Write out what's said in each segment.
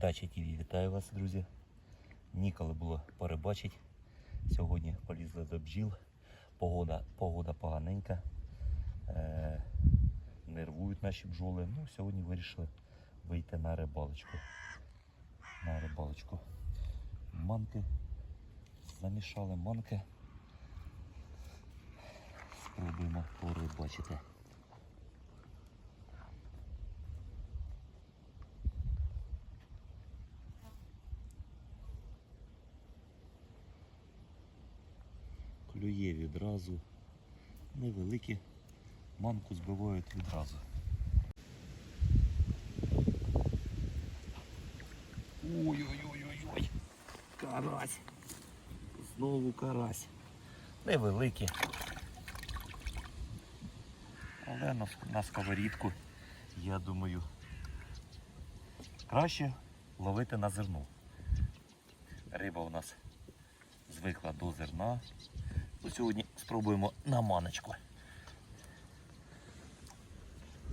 Дача ТВ вітаю вас, друзі. Ніколи було перебачити. Сьогодні полізли до бджіл. Погода, погода поганенька. Е, нервують наші бджоли. Ну, сьогодні вирішили вийти на рибалочку. На рибалочку. Манки. Замішали манки. Спробуємо порибачити. Клює відразу. Невеликі. Манку збивають відразу. Ой-ой-ой-ой-ой. Карась. Знову карась. Невеликі. Але на, на сковорідку, я думаю, краще ловити на зерно. Риба у нас звикла до зерна. Сьогодні спробуємо на маночку.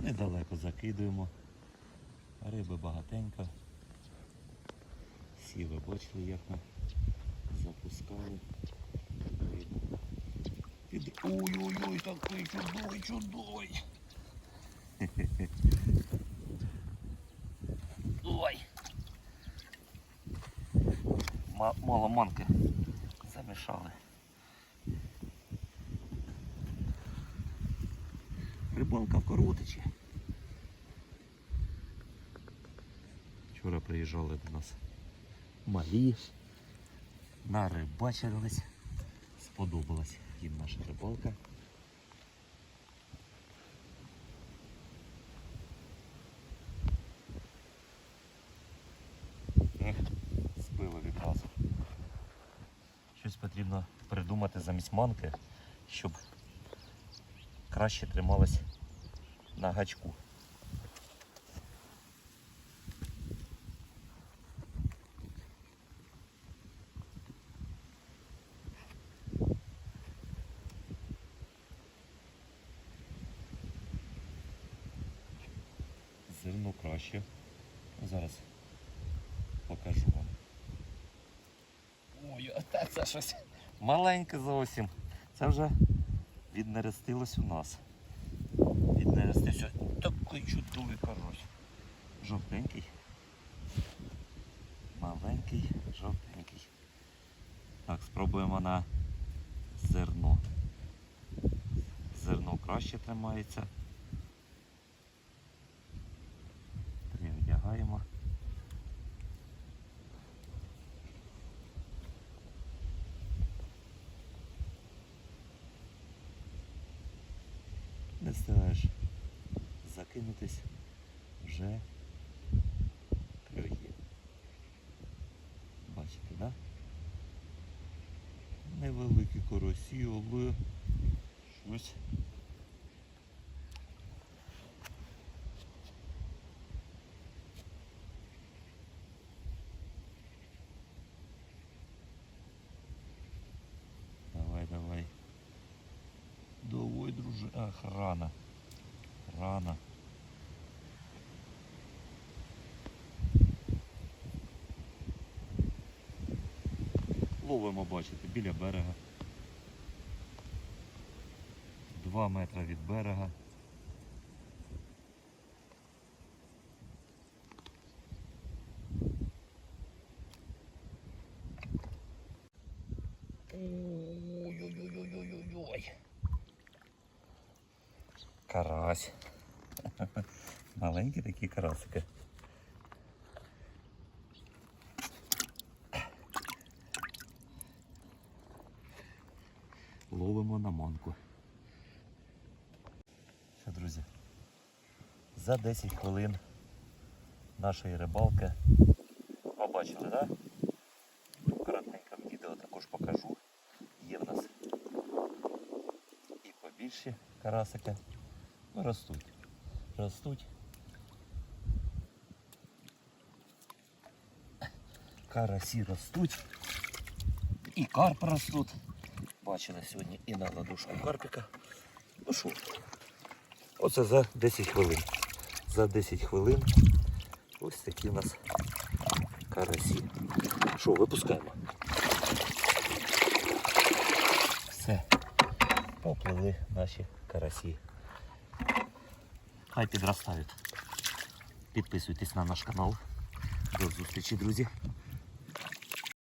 Недалеко закидуємо. Риби багатенько. Всі ви бачили, як ми запускали. Ой-ой-ой, такий чудовий, чудовий. Ой. Мало манки замішали. Рибалка в Коротичі. Вчора приїжджали до нас малі, нарибачились. Сподобалась їм наша рибалка. Ех, відразу. Щось потрібно придумати замість манки, щоб краще трималась на гачку. Зерно краще. Зараз покажу вам. Ой, а та це щось маленьке зовсім. Це вже віднерестилось у нас. Віднерестився такий чудовий карась. Жовтенький. Маленький, жовтенький. Так, спробуємо на зерно. Зерно краще тримається. Не встигаєш закинутись, вже клює. Бачите, так? Да? Невеликі коросі, але щось. Друже. Ах, рано. Рано. Ловимо, бачите, біля берега. Два метри від берега. Карась. Маленькі такі карасики. Ловимо на манку. Що, друзі, за 10 хвилин нашої рибалки побачили, так? Да? Коротенько відео також покажу. Є в нас і побільші карасики. Ну, ростуть. Ростуть. Карасі ростуть. І карп ростуть. Бачили сьогодні і на ладушку карпіка. Ну що, оце за 10 хвилин. За 10 хвилин ось такі у нас карасі. Що, випускаємо? Все. Попливли наші карасі. Хай підростають. Підписуйтесь на наш канал. До зустрічі, друзі.